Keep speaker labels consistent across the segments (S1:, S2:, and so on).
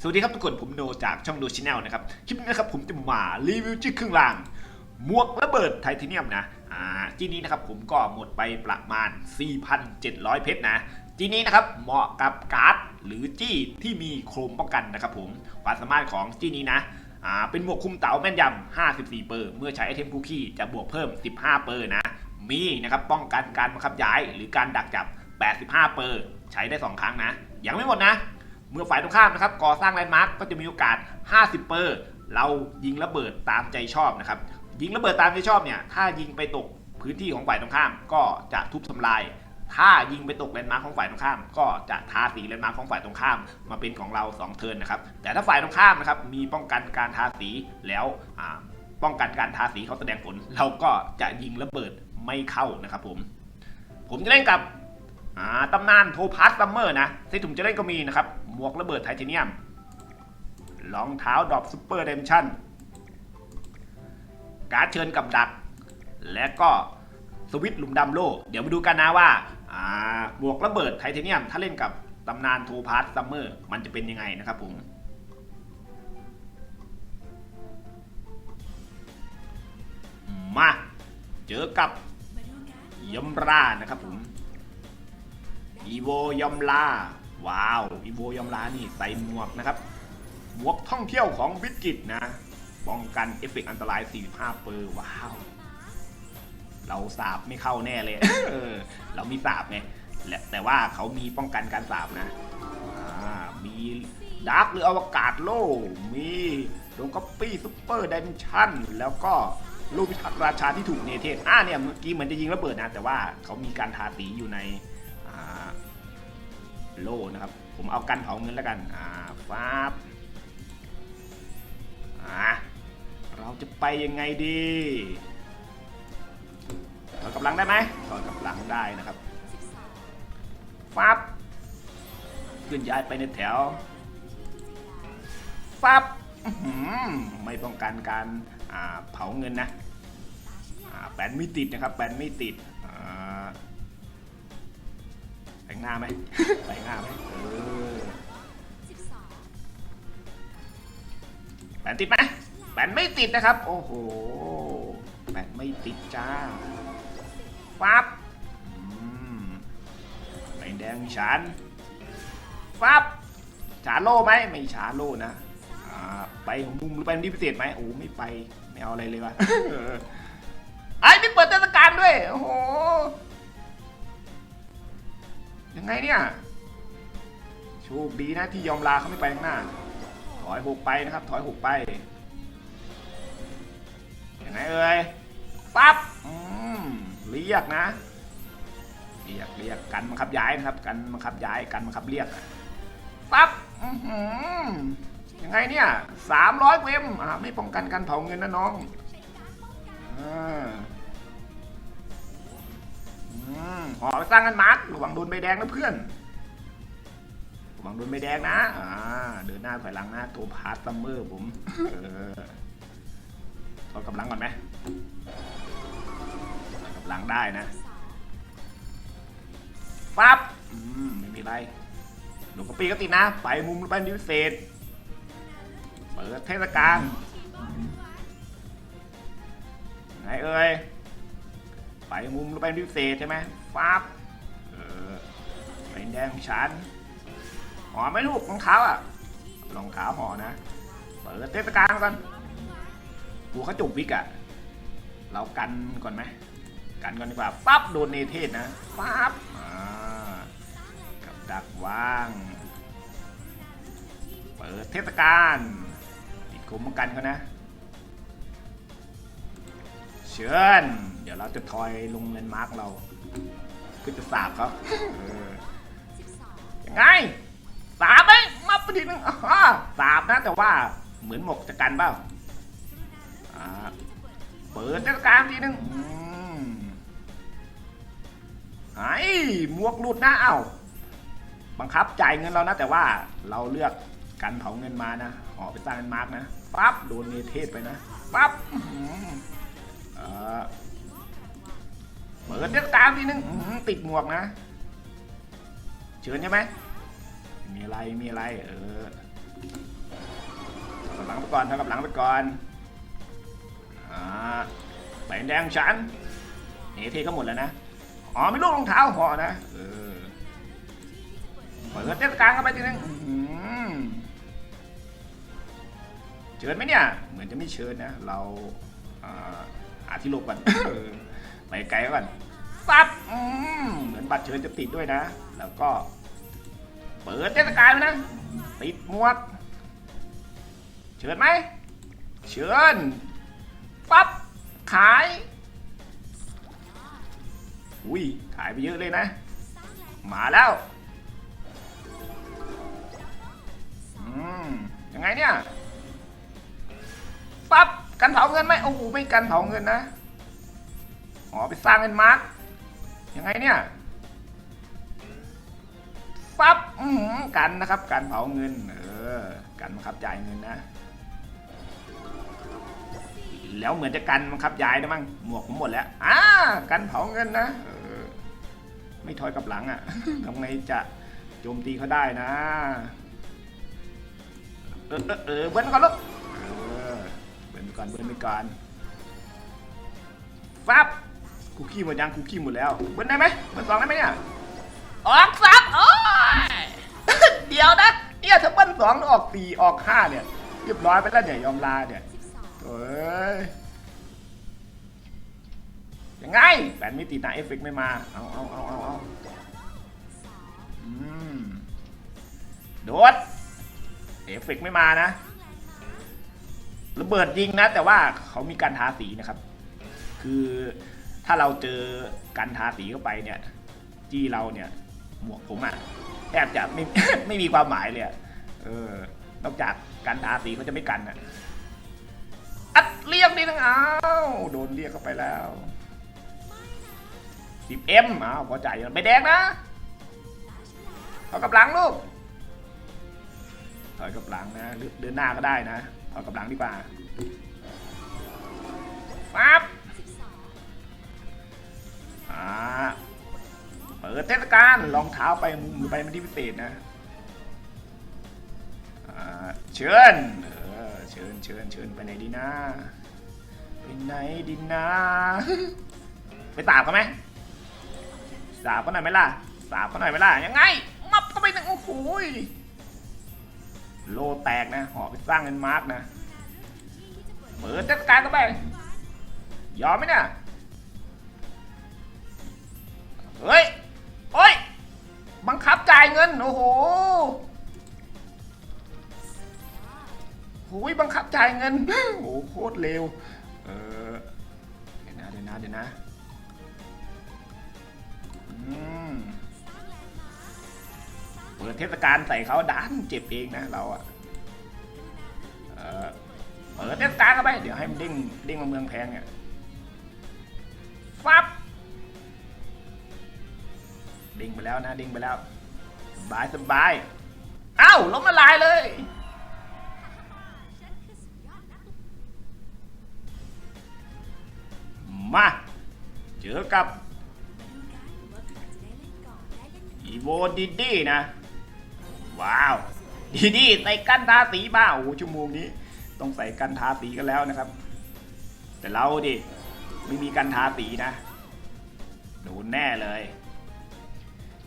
S1: สวัสดีครับทุกคนผมโนจากช่องโนชิแนลนะครับ คลิปนี้นะครับผมจะมารีวิวจิ้เครื่องรางหมวกระเบิดไทเทเนียมนะอ่าจีนี้นะครับผมก็หมดไปประมาณ 4,700 เพชรนะจีนี้นะครับเหมาะกับการ์ดหรือจี้ที่มีโครมป้องกันนะครับผมความสามารถของจี้นี้นะอ่าเป็นหมวกคุมเต๋าแม่นยำ 54 เปอร์ เมื่อใช้ไอเทมคุกกี้จะบวกเพิ่ม 15 เปอร์นะ มีนะครับป้องกันการบังคับย้ายหรือการดักจับ 85 เปอร์ ใช้ได้ 2 ครั้งนะ ยังไม่หมดนะ เมื่อฝ่ายตรงข้ามนะครับก่อสร้างแลนด์มาร์กก็จะมีโอกาส 50 เปอร์ เรายิงระเบิดตามใจชอบนะครับ ยิงระเบิดตามใจชอบเนี่ย ถ้ายิงไปตกพื้นที่ของฝ่ายตรงข้ามก็จะทุบทำลาย ถ้ายิงไปตกแลนด์มาร์คของฝ่ายตรงข้าม ก็จะทาสีแลนด์มาร์คของฝ่ายตรงข้ามมาเป็นของเรา 2 เทิร์นนะครับ แต่ถ้าฝ่ายตรงข้ามนะครับมีป้องกันการทาสีแล้วป้องกันการทาสีเขาแสดงผล เราก็จะยิงระเบิดไม่เข้านะครับผม ผมจะเล่นกับอ่าตำนานโทพัสซัมเมอร์นะที่ถุงจะเล่นก็มีนะครับ หมวกระเบิดไทเทเนียมรองเท้าดรอปซูเปอร์เดมชั่น การ์ดเชิญกับดัก และก็สวิตหลุมดำโล่เดี๋ยวมาดูกันนะว่าอ่าหมวกระเบิดไทเทเนียม ถ้าเล่นกับตำนานโทพัสซัมเมอร์มันจะเป็นยังไงนะครับผมมาเจอกับยมรานะครับผมอีโวยมลา ว้าวอีโวยอมลานี่ใส่หมวกนะครับ หมวกท่องเที่ยวของวิกิตนะป้องกันเอฟเฟกต์อันตราย 45 เปอร์ว้าว เราสาบไม่เข้าแน่เลยเออเรามีสาบไงแต่ว่าเขามีป้องกันการสาบนะมีดาร์กหรืออวกาศโล่มีดงก๊อปปี้ซุปเปอร์ดิมนชั่นแล้วก็ลูกพิทักษ์ราชาที่ถูกเนเธสอ่าเนี่ยเมื่อกี้เหมือนจะยิงระเบิดนะ แต่ว่าเขามีการทาสีอยู่ใน โล่นะครับ ผมเอากันเผาเงินแล้วกัน อ่าฟ้าบอ่าเราจะไปยังไงดีถอดกำลังได้ไหมถอดกำลังได้นะครับฟ้าบเคลื่อนย้ายไปในแถวฟ้าบไม่ป้องกันการอ่าเผาเงินนะอ่าแปนไม่ติดนะครับแปนไม่ติด งหน้าไหมแต่งหน้าไหมเออแปนติดไหมแปนไม่ติดนะครับ โอ้โหแปนไม่ติดจ้าฟับใบแดงฉันฟับฉาโล่ไหมไม่ฉาโล่นะไปของมุมหรือไปที่พิเศษไหมโอ้ไม่ไปไม่เอาอะไรเลยวะไอ้ไม่เปิดเทศกาลด้วยโอ้โห ไงเนี่ยโชคดีนะที่ยอมลาเขาไม่ไปข้างหน้า ถอยหกไปนะครับ ถอยหกไปยังไงเอ่ยปั๊บอืมเรียกนะ เรียกเรียกกันบังคับย้ายนะครับ กันบังคับย้ายกันบังคับเรียกปั๊บอื้อยังไงเนี่ยสามร้อยเวมอ่าไม่ป้องกันการเผาเงินนะน้องอ่า มหอสร้างกันมาร์กระวังโดนใบแดงนะเพื่อนระวังโดนใบแดงนะ อ่า เดินหน้าถอยหลังนะตัวพาร์ตซัมเมอร์ผมเออถอดกำลังก่อนไหมกำลังได้นะปั๊บไม่มีไรหลวงกระปีก็ติดนะ ไปมุมไปนิวเศษเปิดเทศกาลไงเอ่ย ไปมุมแล้วไปดิวเศษใช่ไหมฟ้าบเออเป็นแดงของฉันห่อไหมลูกรองเท้าอะรองเท้าห่อนะเปิดเทศกาลกันตัวเขาจุกวิกอะเรากันก่อนไหมกันก่อนดีกว่าปั๊บโดนเนเทศนะปั๊บอ่ากับดักว่างเปิดเทศกาลติดคุมกันเขานะ เชิญ เดี๋ยวเราจะทอยลงเลนด์มาร์กเราเพื่อจะสาบเขาเออยังไงสาบไหมมาประดิษฐ์นึงอ่าสาบนะแต่ว่าเหมือนหมกจะกันเปล่าอ่าเปิดเทศกาลทีนึงอืมไอ้หมวกหลุดนะเอ้าบังคับจ่ายเงินเรานะ แต่ว่าเราเลือกกันเผาเงินมานะห่อไปสร้างเลนด์มาร์กนะปั๊บโดนเนเทศไปนะปั๊บ อื้อหือเออเปิดเทศกาลทีนึงติดหมวกนะ เชิญใช่ไหม มีอะไร มีอะไร เออก่อนถอยกลับหลังไปก่อนอ่าใบแดงฉันเอเทก็หมดแล้วนะ อ๋อไม่ลูกรองเท้าพอนะเออเปิดเทศกาลเข้าไปทีนึงเชิญไหมเนี่ย เหมือนจะไม่เชิญนะ เราอ่า ที่หลบก่อนเออไปไกลก่อนซับอืมเหมือนบัตรเชิญจะติดด้วยนะ แล้วก็ เปิดเทศกาลนะติดหมวกเชิญไหมเชิญปั๊บขายอุ้ยขายไปเยอะเลยนะ มาแล้วอืมยังไงเนี่ยปั๊บ กันเผาเงินไหมโอ้โหไม่กันเผาเงินนะอ๋อไปสร้างเป็นมาร์กยังไงเนี่ยปั๊บอือหือกันนะครับ การเผาเงิน เออ กันบังคับจ่ายเงินนะ แล้วเหมือนจะกันบังคับย้ายนะมั้งหมวกผมหมดแล้วอ่ากันเผาเงินนะเออไม่ถอยกับหลังอะ่ะทำไงจะโจมตีเขาได้นะ เออเออเออเบิ้ลก่อนลูกเออเบิ้ลไป ก่อนเบิ้ลไปก่อนฟับคุกกี้หมดยังคุกกี้หมดแล้วเบิ้ลได้ไหมเบิ้ลสองได้ไหมเนี่ยออกสามโอ้ยเดี๋ยวนะเนี่ยถ้าเบิ้ลสองออกสี่ออกห้าเนี่ยเรียบร้อยไปแล้วเนี่ยยอมลาเนี่ยเอ้ยยังไงแบนไม่ติดนะเอฟเฟกไม่มาเอาเอาเอาเอาเอาอืมโดดเอฟเฟกไม่มานะ ระเบิดยิงนะ แต่ว่าเขามีการทาสีนะครับ คือถ้าเราเจอการทาสีเข้าไปเนี่ยจี้เราเนี่ยหมวกผมอะแทบจะไม่ไม่มีความหมายเลยเออนอกจากการทาสีเขาจะไม่กันอะอัดเรียกนี่นึงอ้าวโดนเรียกเข้าไปแล้ว 10M อ้าวพอใจายไม่แดงนะถอยกับหลังลูกถอยกับหลังนะหรือเดินหน้าก็ได้นะ ถอยกับหลังดีกว่าปั๊บอ่าเปิดเทศกาลรองเท้าไปมุมหรือไปมันที่พิเศษนะอ่าเชิญเออเชิญเชิญเชิญไปไหนดีนะไปไหนดีนะไปสาบเขาไหมสาบเขาหน่อยไหมล่ะสาบเขาหน่อยไหมล่ะยังไงมับเข้าไปหนึ่งโอ้โห โลแตกนะหอไปสร้างเป็นมาร์กนะเปิดเทศกาลเข้าไป ยอมไหมเนี่ยเฮ้ยโอ้ย บังคับจ่ายเงิน โอ้โหโอ้ยบังคับจ่ายเงิน โอ้โคตรเร็ว เออ เดี๋ยวนะ เดี๋ยวนะ เดี๋ยวนะ เปิดเทศกาลใส่เขาดันเจ็บเองนะเราอะเออเปิดเทศกาลเข้าไป เดี๋ยวให้มันเด้งเด้งมาเมืองแพงเนี่ยฟับเด้งไปแล้วนะเด้งไปแล้วสบายสบายอ้าวล้มละลายเลยมาเจอกับอีโวดิดี้นะ ว้าวดีดีใส่กันทาสีบ้าโอ้โหชั่วโมงนี้ ต้องใส่กันทาสีกันแล้วนะครับ แต่เราดิไม่มีกันทาสีนะโดนแน่เลย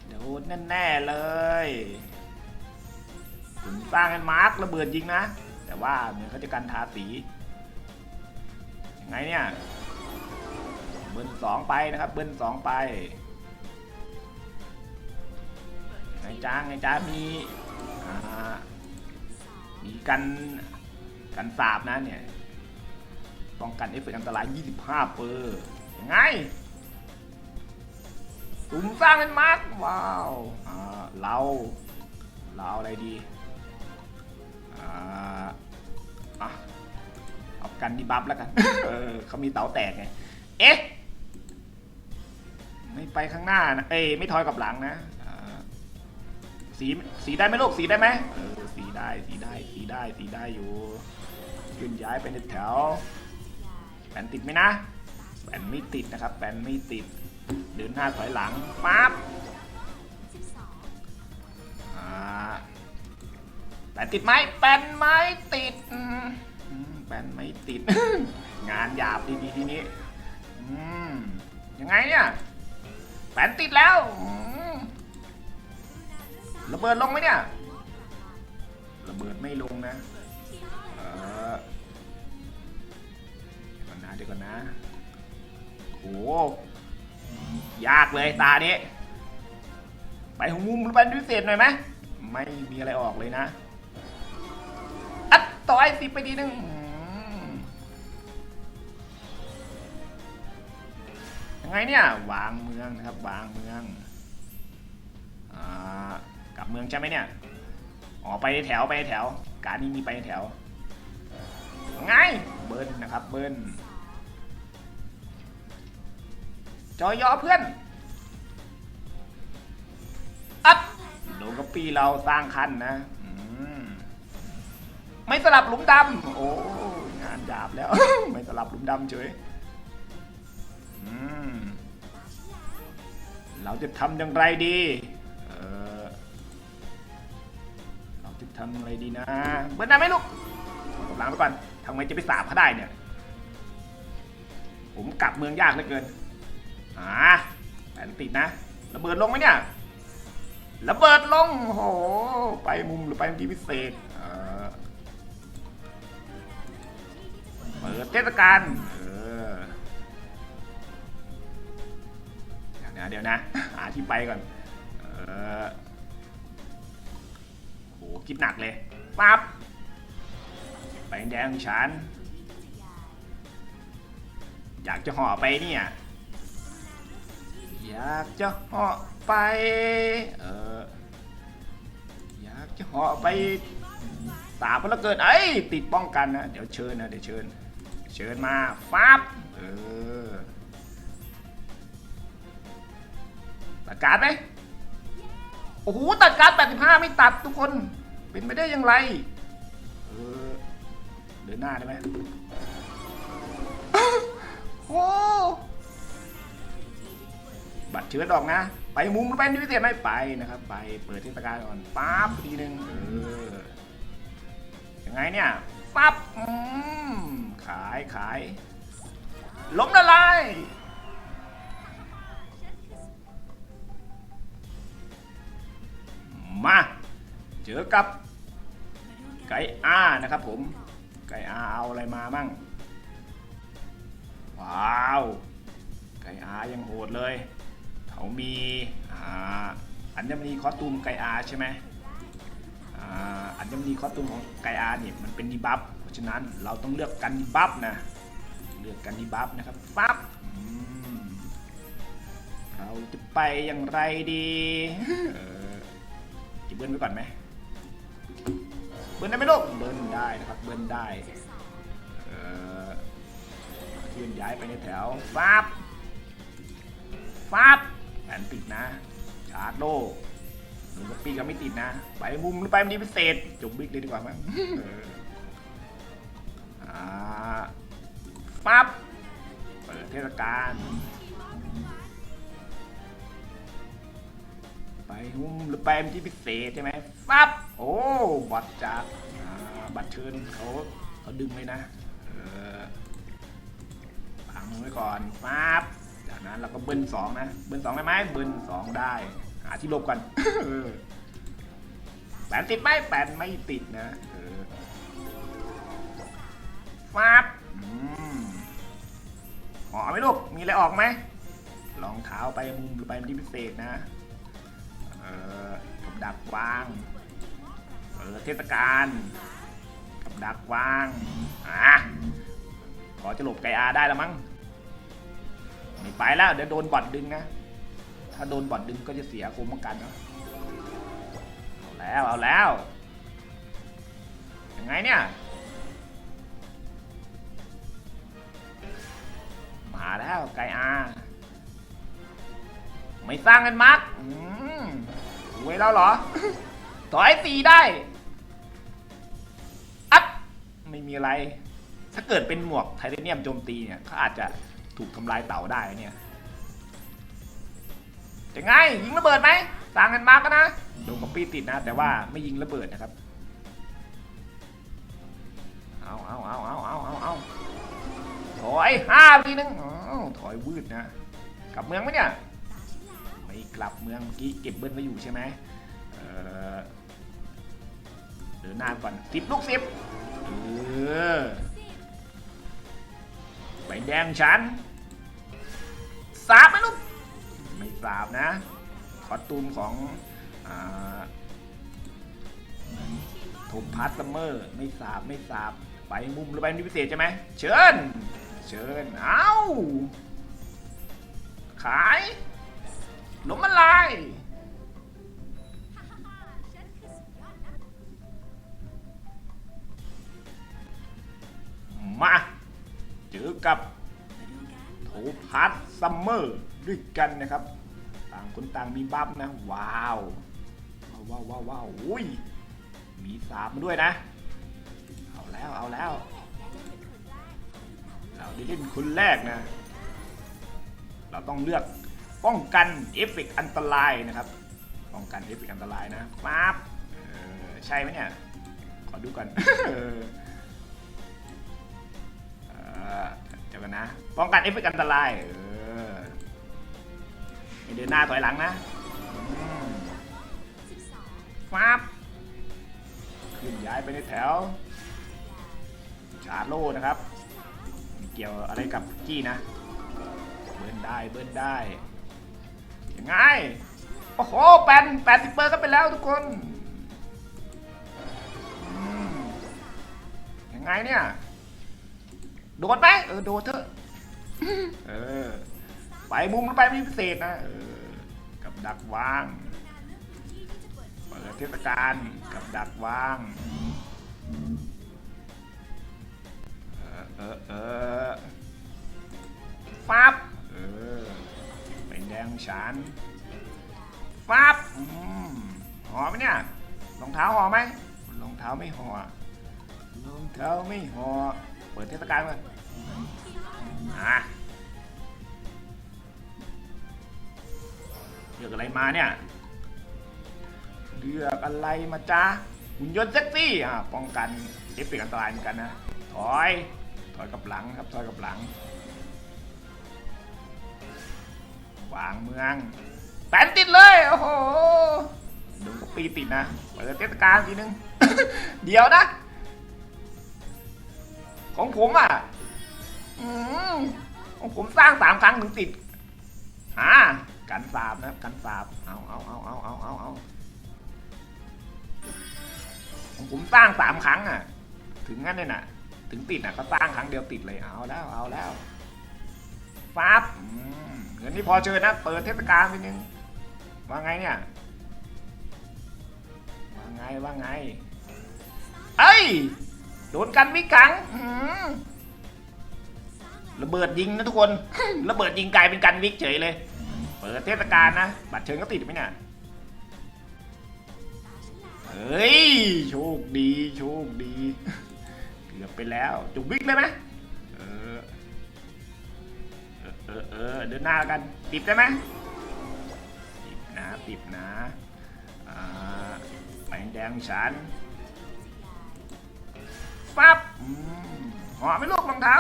S1: โดนแน่ๆเลยผมสร้างกันมาร์กระเบิดยิงนะ แต่ว่าเหมือนเขาจะกันทาสียังไงเนี่ยเบิ้ลสองไปนะครับ เบิ้ลสองไปไงจ้างไงจ้ามี มีกันกันสาบนะเนี่ยป้องกันเอฟเฟกต์อันตราย 25 เปอร์ยังไงตุ่มสร้างเป็นมาร์กว้าวอ่าเราเราเอาอะไรดีอ่าอะเอากันดีบัฟแล้วกัน เออเขามีเต๋าแตกไง เอ๊ะ ไม่ไปข้างหน้านะ เอ้ยไม่ถอยกลับหลังนะอ่า สีสีได้ไหมลูกสีได้ไหมเออสีได้สีได้สีได้สีได้อยู่ยืนย้ายไปในแถวแปนติดไหมนะแปนไม่ติดนะครับแปนไม่ติดเดินหน้าถอยหลังปั๊บแปนติดไหมแปนไม่ติดอืมปนไม่ติด งานหยาบดีดทีนี้ยังไงเนี่ยแปนติดแล้ว ระเบิดลงไหมเนี่ย ระเบิดไม่ลงนะ เออเดี๋ยวก่อนนะเดี๋ยวก่อนนะโหยากเลยตานี้ไปหัวมุมเป็นพิเศษหน่อยไหมไม่มีอะไรออกเลยนะอัดต่อยสิไปทีนึงยังไงเนี่ยวางเมืองนะครับวางเมือง เมืองใช่ไหมเนี่ย อ๋อไปแถวไปแถว การนี้มีไปแถวไงเบิ้ลนะครับเบิ้ลจอยอเพื่อน อัพโดนกระปีเราสร้างคันนะมไม่สลับหลุมดำโอ้งานหยาบแล้ว ไม่สลับหลุมดำเฉยเราจะทำอย่างไรดีำอะไรดีนะเบิร์นได้ไหมลูกกำลังไปก่อนทำไมจะไปสาบเขาได้เนี่ย ผมกลับเมืองยากเหลือเกินอ่าแผนติดนะระเบิดลงไหมเนี่ยระเบิดลงโอ้โหไปมุมหรือไปที่พิเศษเออเปิดเทศกาลเออเดี๋ยวนะเดี๋ยวนะ หาที่ไปก่อน เออ หคิดหนักเลยปั๊บไปแดงฉัน อยากจะห่อไปเนี่ย อยากจะหาะไป เออ อยากจะหาะไปตาพละเกิดเอ้ติดป้องกันนะ เดี๋ยวเชิญนะ เดี๋ยวเชิญ เชิญมาฟับเออตัดการ์ดไหม โอ้โหตัดการ์ด85 ไม่ตัดทุกคน เป็นไปได้อย่างไร เออ เดินหน้าได้ไหมโอ้บัตรเชื้อดอกนะ ไปมุมไปนิพิเศษไม่ไปนะครับ ไปเปิดเทศกาลก่อนปั๊บทีหนึ่งเออยังไงเนี่ยปั๊บอืมขายขายล้มละลาย มาเจอกับไก่อานะครับผมไก่อาเอาอะไรมามั่งว้าวไก่อายังโหดเลยเขามีอ่าอัญมณีคอสตูมไก่อาใช่ไหมอ่าอัญมณีคอสตูมของไก่อาเนี่ยมันเป็นดีบัฟเพราะฉะนั้นเราต้องเลือกกันดีบัฟนะเลือกกันดีบัฟนะครับปั๊บเราจะไปอย่างไรดี บิ้ลไว้ก่อนไหมเบิ้ลได้ไหมลูกเบิ้ลได้นะครับเบิ้ลได้เออเคลื่อนย้ายไปในแถวปั๊บฟับแผนติดนะชาร์จโลหนึ่งปีก็ไม่ติดนะ ไปมุมหรือไปมันดีพิเศษจบบิ๊กเลยดีกว่ามั้งอออ่าบเปิดเทศกาล ไปมุมหรือไปมันที่พิเศษใช่ไหมฟับโอ้บัตรจากอ่าบัตรเชิญเขาเขาดึงเลยนะเออวางมือไว้ก่อนฟับจากนั้นเราก็เบิ้ลสองนะเบิ้ลสองได้ไหมเบิ้ลสองได้หาที่หลบก่อนเออแปนติดไหมแปนไม่ติดนะเออฟับอืมหอไหมลูกมีอะไรออกไหมรองเท้าไปมุมหรือไปที่พิเศษนะเอกับดักวางเปิดเทศกาลกับดักวางอะพอจะหลบไกอาได้แล้วมั้งไม่ไปแล้วเดี๋ยวโดนบอดดึงนะถ้าโดนบอดดึงก็จะเสียคุมป้องกันนะเอาแล้วเอาแล้วยังไงเนี่ยมาแล้วไกอาไม่สร้างกันมากอืม ไว้แล้วเหรอ ถอยตีได้ อัด ไม่มีอะไร ถ้าเกิดเป็นหมวกไทเทเนียมโจมตีเนี่ยเขาอาจจะถูกทำลายเต่าได้เนี่ยจะไงยิงระเบิดไหมต่างกันมากกันนะโดนกับปีติดนะ แต่ว่าไม่ยิงระเบิดนะครับ เอาเอาเอาเอาเอาเอาไปทีนึงอ๋อถอยวืดนะ กลับเมืองไหมเนี่ย กลับเมืองเมื่อกี้เก็บเบิ้ลไว้อยู่ใช่ไหมเออเดินหน้าก่อนสิบลูกสิบเออใบแดงฉันสาบไหมลูกไม่สาบนะคอตูมของอ่าทมพัสซัมเมอร์ไม่สาบไม่สาบไปมุมหรือไปพิเศษใช่ไหมเชิญ เชิญ เอาขาย ล้มละลายมาเจอกับโทพัสซัมเมอร์ด้วยกันนะครับ ต่างคนต่างมีบัฟนะ ว้าวว้าวว้าวว้าวอุ้ยมีสามด้วยนะ เอาแล้วเอาแล้ว เราได้เล่นคนแรกนะ เราต้องเลือก ป้องกันเอฟเฟกอันตรายนะครับ ป้องกันเอฟเฟกอันตรายนะปั๊บใช่ไหมเนี่ย ขอดูก่อนเออเออเดี๋ยวกันนะ ป้องกันเอฟเฟกอันตรายเออไม่เดินหน้าถอยหลังนะอืมปั๊บขึ้นย้ายไปในแถว ชาร์โลนะครับ เกี่ยวอะไรกับกี้นะ เบิ้ลได้ เบิ้ลได้ ยังไง โอ้โหแปนแปดสิบเปอร์ก็ไปแล้วทุกคนอืมยังไงเนี่ย โดดไหมเออ โดดเถอะ เออ ไปมุมแล้วไปมีพิเศษนะ เออ กับดักวางเปิดเทศกาลกับดักวางเออเออเออฟับเออเป็น แดงฉันฟับอืมห่อไหมเนี่ยรองเท้าห่อไหมรองเท้าไม่ห่อรองเท้าไม่ห่อเปิดเทศกาลก่อนอะเลือกอะไรมาเนี่ยเลือกอะไรมาจ้าหุ่นยนต์เซ็กซี่อะป้องกันเอฟเฟกต์อันตรายเหมือนกันนะถอยถอยกับหลังครับถอยกับหลัง วางเมืองแปนติดเลย โอ้โหดูปีติดนะเปิดเทศกาลทีนึง เดี๋ยวนะ ของผมอะของผมสร้างสามครั้งถึงติดอ่ากันสาบนะครับกันสาบเอาเอาเอาเอาเอาเอาเอาของผมสร้างสามครั้งอะ ถึงงั้นเลยน่ะ ถึงติดอะก็สร้างครั้งเดียวติดเลยเอาแล้วเอาแล้วฟับ เงินนี่พอเจอนะเปิดเทศกาลไปนึงว่าไงเนี่ยว่าไงว่าไงเอ้ยโดนกันวิกังระเบิดยิงนะทุกคนระเบิดยิงกลายเป็นกันวิกเฉยเลย เปิดเทศกาลนะบัตรเชิญก็ติดไหมเนี่ยเฮ้ยโชคดีโชคดีเกือบไปแล้วจุกวิกเลยไหม ออเออเออเดินหน้าแล้วกันติดได้ไหมติดนะติดนะอ่าแดงฉันปั๊บอืมห่อไม่ลูกรองเท้า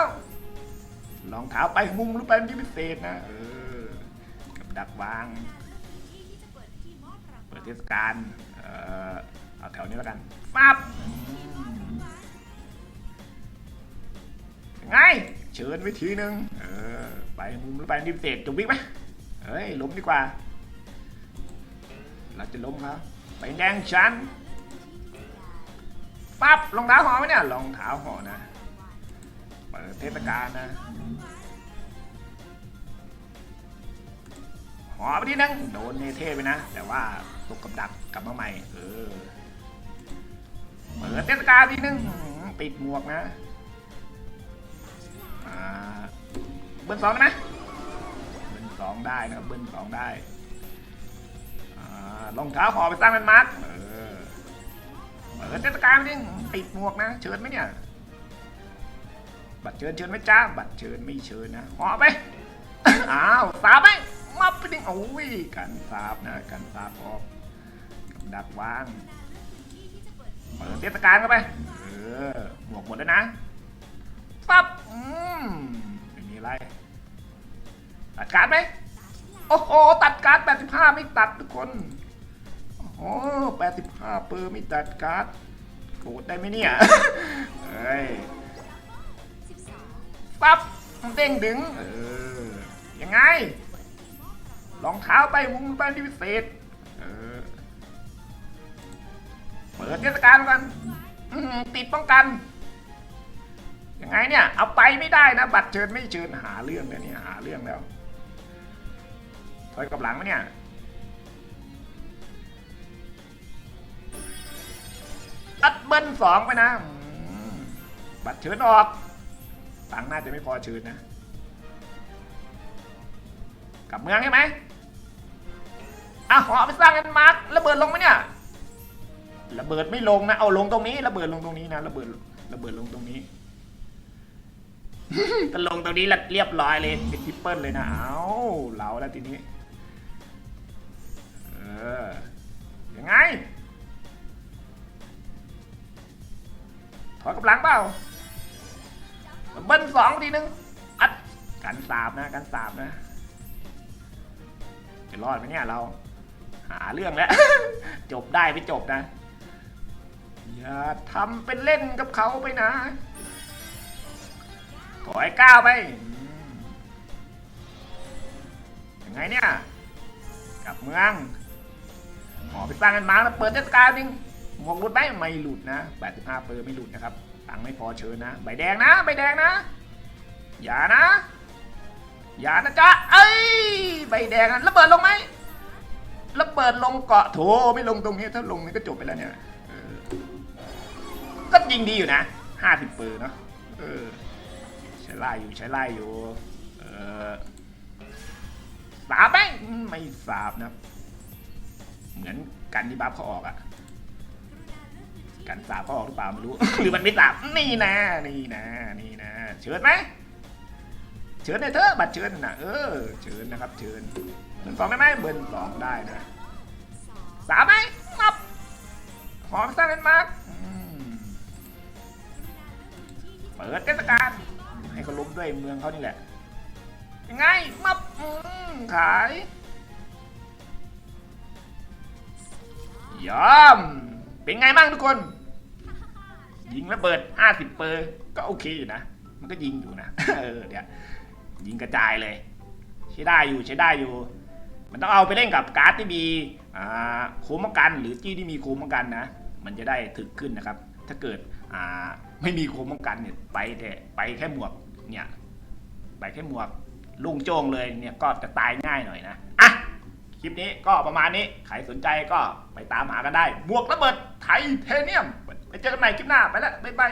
S1: รองเท้าไปมุมหรือไปที่พิเศษนะเออกับดักวาง เปิดเทศกาลเอ่อเอาแถวนี้แล้วกันปั๊บไง เชิญไว้ทีนึงเออไปมุมหรือไปที่เศษจุกวิกไหมเฮ้ยล้มดีกว่า เราจะล้มครับไปแดงฉันปั๊บรองเท้าห่อไหมเนี่ยรองเท้าห่อนะเปิดเทศกาลนะห่อไปทีนึงโดนเนเทไปนะ แต่ว่าตกกับดักกลับมาใหม่ เออเปิดเทศกาลทีนึงอื้อหือปิดหมวกนะ อ่าเบิ้ลสองได้ไหมเบิ้ลสองได้นะครับเบิ้ลสองได้อ่ารองเท้าหอไปสร้างเป็นมาร์กเออเปิดเทศกาลจริงติดหมวกนะ เชิญไหมเนี่ย บัตรเชิญเชิญไหมจ้าบัตรเชิญไม่เชิญนะหอไปอ้าวสาบไหมมาไปดิโอ้ยกันสาบนะกันสาบออกกับดักวางเปิดเทศกาลเข้าไป เออหมวกหมดแล้วนะ ปั๊บอืมไม่มีไร ตัดการดไหมโอ้โห ตัดการ์ด85 ไม่ตัดทุกคน โอ้โห85 เปอร์ไม่ตัดการ์ดโกรธได้ไหมเนี่ยเฮ้ยปั๊บเด้งดึง เออ ยังไง รองเท้าไปมุมบ้านที่พิเศษ เออ เปิดเทศกาลกัน ติดป้องกัน ยังไงเนี่ยเอาไปไม่ได้นะ บัตรเชิญไม่เชิญหาเรื่องแล้วเนี่ยหาเรื่องแล้วถอยกลับหลังไหมเนี่ยตัดเบิ้ลสองไปนะ บัตรเชิญออกตังน่าจะไม่พอเชิญนะ กลับเมืองใช่ไหมอะขอไปสร้างกันมาร์กระเบิดลงไหมเนี่ยระเบิดไม่ลงนะ เอาลงตรงนี้ ระเบิดลงตรงนี้นะ ระเบิด ระเบิดลงตรงนี้ ก็ลงตรงนี้ล้วเรียบร้อยเลยเป็นทิปเปิลเลยนะเอาเราแล้วทีนี้เออยังไงถอยกำลังเปล่าเบิ้ลสองทีนึงอัดกันสาบนะกันสาบนะจะรอดไหมเนี่ยเรา หาเรื่องแล้ว จบได้ไม่จบนะ อย่าทำเป็นเล่นกับเขาไปนะ ถอยก้าวไปยังไงเนี่ยกลับเมืองหมอไปสร้างกันมาแล้วเปิดเทศกาลจริงหมวกหลุดไหมไม่หลุดนะ85เปอร์ไม่หลุดนะครับตังไม่พอเชิญนะใบแดงนะใบแดงนะ อย่านะอย่านะจ๊ะเอ้ยใบแดงนะระเบิดลงไหมระเบิดลงเกาะโถไม่ลงตรงนี้ถ้าลงนี่ก็จบไปแล้วเนี่ยก็ยิงดีอยู่นะ50เปอร์เนาะเออ ช้ไล่อยู่ใช้ไล่อยู่ เออสาบไหมไม่สาบนะ เหมือนกันที่บัฟเขาออกอะกันสาบเขาออกหรือเปล่าไม่รู้ หรือมันไม่สาบนี่นะนี่นะนี่นะเชิญไหมเชิญเลยเถอะบัตรเชิญนะเออเชิญนะครับเชิญเบิร์นสองได้ไหมเบิร์นสองได้นะสามไหมมับหอมสร้าเป็นมาร์กเปิดเทศกาล ให้เขาล้มด้วยเมืองเขานี่แหละยังไงมับอืมขายยอมเป็นไงบ้างทุกคน ยิงระเบิด 50 เปอร์ก็โอเคอยู่นะ มันก็ยิงอยู่นะเออเดี๋ยวยิงกระจายเลย ใช้ได้อยู่ใช้ได้อยู่ มันต้องเอาไปเล่นกับการ์ดที่มีอ่าโค้งป้องกัน หรือจี้ที่มีโค้งป้องกันนะ มันจะได้ถึกขึ้นนะครับ ถ้าเกิดอ่า ไม่มีโค้งป้องกันเนี่ยไปแต่ไปแค่หมวกเนี่ยไปแค่หมวกลุงโจงเลยเนี่ยก็จะตายง่ายหน่อยนะอะคลิปนี้ก็ประมาณนี้ใครสนใจก็ไปตามหากันได้มวกระเบิดไทเทเนียมไปเจอกันใหม่คลิปหน้าไปแล้วบ๊ายบาย